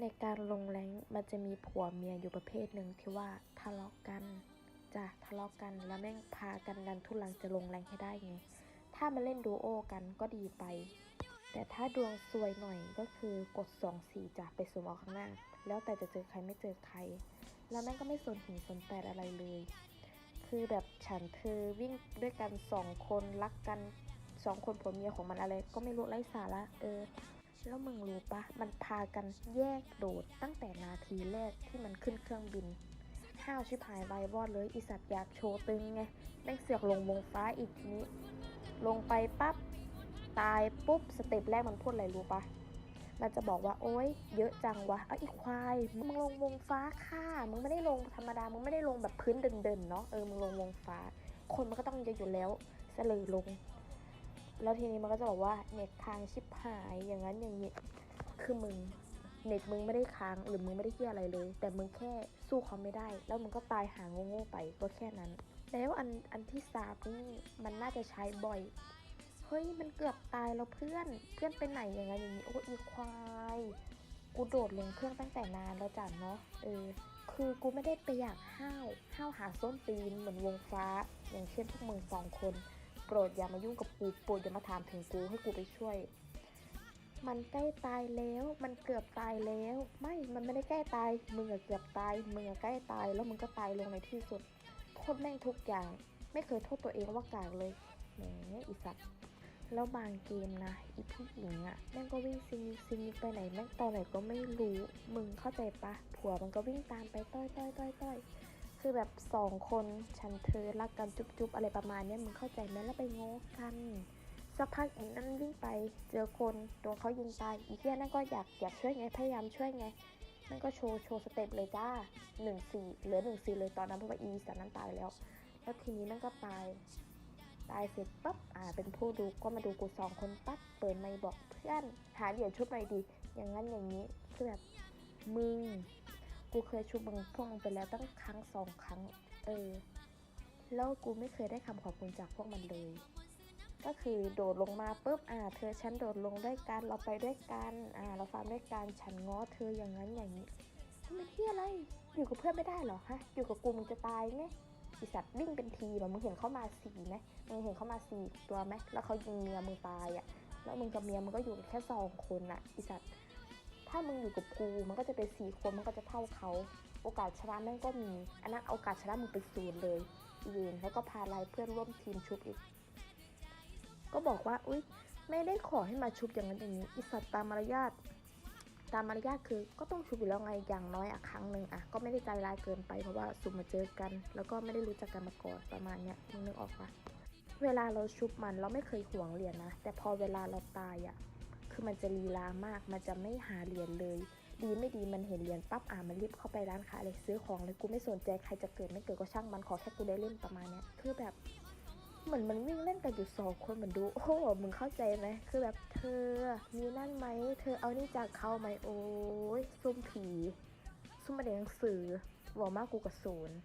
ในการลงแรงมันจะมีผัวเมียอยู่ประเภทหนึ่งที่ว่าทะเลาะกันจ้ะทะเลาะกันแล้วแม่งพากันดันทุลังจะลงแรงให้ได้ไง ถ้ามาเล่นดูโอกันก็ดีไป แต่ถ้าดวงซวยหน่อยก็คือกด2 4จ้ะไปสวมเอาข้างหน้า แล้วแต่จะเจอใครไม่เจอใคร แล้วแม่งก็ไม่สนหินสนแตดอะไรเลย คือแบบฉันเธอวิ่งด้วยกันสองคนรักกันสองคนผัวเมียของมันอะไร ก็ไม่รู้ไร้สาระเออ แล้วมึงรู้ปะ มันพากันแยกโดดตั้งแต่นาทีแรกที่มันขึ้นเครื่องบิน ห้าวชิบหายไววอดเลยอีสัตว์อยากโชว์ตึงไงแม่งเสือกลงวงฟ้าอีกทีนี้ ลงไปปั๊บ ตายปุ๊บ สเต็ปแรกมันพูดอะไรรู้ปะมันจะบอกว่าโอ๊ยเยอะจังวะเอาอีควาย มึงลงวงฟ้าค่ะ มึงไม่ได้ลงธรรมดา มึงไม่ได้ลงแบบพื้นเดินๆเนาะ เออ มึงลงวงฟ้า คนมันก็ต้องเยอะอยู่แล้วเสลยลง แล้วทีนี้มันก็จะบอกว่าเน็ตค้างชิบหายอย่างนั้นอย่างนี้คือมึงเน็ตมึงไม่ได้ค้างหรือมึงไม่ได้เที่ยอะไรเลย แต่มึงแค่สู้เขาไม่ได้ แล้วมึงก็ตายหาโง่ๆไปก็แค่นั้น แล้วอันอันที่สามนี่มันน่าจะใช้บ่อยเฮ้ยมันเกือบตายแล้วเพื่อนเพื่อนไปไหนอย่างนั้นอย่างนี้โอ้อีควายกูโดดลงเครื่องตั้งแต่นานแล้วจ้ะเนาะเออคือกูไม่ได้ไปอยากห้าวห้าวหาส้นตีนเหมือนวงฟ้า อย่างเช่นพวกมึงสองคน รดอย่ามายุ่งกับกูโปรดอย่ามาถามถึงกูให้กูไปช่วย มันใกล้ตายแล้ว มันเกือบตายแล้ว ไม่ มันไม่ได้ใกล้ตาย มึงอะเกือบตาย มึงอะใกล้ตาย แล้วมึงก็ตายลงในที่สุด โทษแม่งทุกอย่าง ไม่เคยโทษตัวเองว่ากากเลยแหมอีสัตว์แล้วบางเกมนะอีผู้หญิงอะแม่งก็วิ่งซิงซิงไปไหนแม่งตอนไหนก็ไม่รู้ มึงเข้าใจปะผัวมันก็วิ่งตามไปต้อยต้อยต้อยต้อย คือแบบสองคนฉันเธอรักกันจุ๊บจุ๊บอะไรประมาณนี้มึงเข้าใจไหมแล้วไปโง้กันสักพักอีนั่นวิ่งไปเจอคนโดนเขายิงตายอีเทียนั่นก็อยากอยากช่วยไงพยายามช่วยไงนั่นก็โชว์โชว์สเต็ปเลยจ้าหนึ่งสี่เหลือหนึ่งสี่เลยตอนนั้นเพราะว่าอีสันนั้นตายแล้ว แล้วทีนี้นั่นก็ตายตายเสร็จปั๊บอ่าเป็นผู้ดูก็มาดูกูสองคนปั๊บเปิดไมค์บอกเพื่อนหาเหรียญชุบหน่อยดี อย่างนั้นอย่างนี้คือแบบมึง กูเคยชุบมึงพวกมึงไปแล้วตั้งครั้งสองครั้ง เออ แล้วกูไม่เคยได้คำขอบคุณจากพวกมันเลย ก็คือโดดลงมาปุ๊บอ่า เธอฉันโดดลงด้วยกันเราไปด้วยกันอ่า เราฟาร์มด้วยกันฉันง้อเธออย่างนั้นอย่างนี้ทำไมที่อะไร อยู่กับเพื่อนไม่ได้เหรอฮะ อยู่กับกูมึงจะตายไงอีสัตว์วิ่งเป็นทีแบบมึงเห็นเข้ามาสี่ไหมมึงเห็นเข้ามาสี่ตัวไหมแล้วเขายิงเมียมึงตายอะ แล้วมึงกับเมียมึงก็อยู่แค่สองคนอะอีสัตว์ ถ้ามึงอยู่กับกูมันก็จะเป็นสี่คนมันก็จะเท่าเขา โอกาสชนะแม่งก็มี อันนั้นโอกาสชนะมึงเป็นศูนย์เลยอีเวนแล้วก็พาไลายเพื่อนร่วมทีมชุบอีก ก็บอกว่า อุ้ยไม่ได้ขอให้มาชุบอย่างนั้นอย่างนี้อิสัตตามมารยาทตามมารยาทคือก็ต้องชุบอยู่แล้วไงอย่างน้อยอะครั้งหนึ่งอะก็ไม่ได้ใจร้ายเกินไปเพราะว่าสุ่มมาเจอกัน แล้วก็ไม่ได้รู้จักกันมาก่อนประมาณเนี้ยมึงนึกออกปะเวลาเราชุบมันเราไม่เคยห่วงเหรียญนะแต่พอเวลาเราตายอะ คือมันจะลีลามาก มันจะไม่หาเหรียญเลย ดีไม่ดีมันเห็นเหรียญปั๊บอ่ามันรีบเข้าไปร้านค้าเลยซื้อของเลยกูไม่สนใจใครจะเกิดไม่เกิดก็ช่างมันขอแค่กูได้เล่นประมาณเนี้ยคือแบบเหมือนมันวิ่งเล่นกันอยู่สองคนเหมือนดูโอ้โหมึงเข้าใจไหมคือแบบเธอมีนั่นไหมเธอเอานี่จากเขาไหมโอ้ยซุ่มผีซุ่มมาเรียนหนังสือบอกมากกูกับศูนย์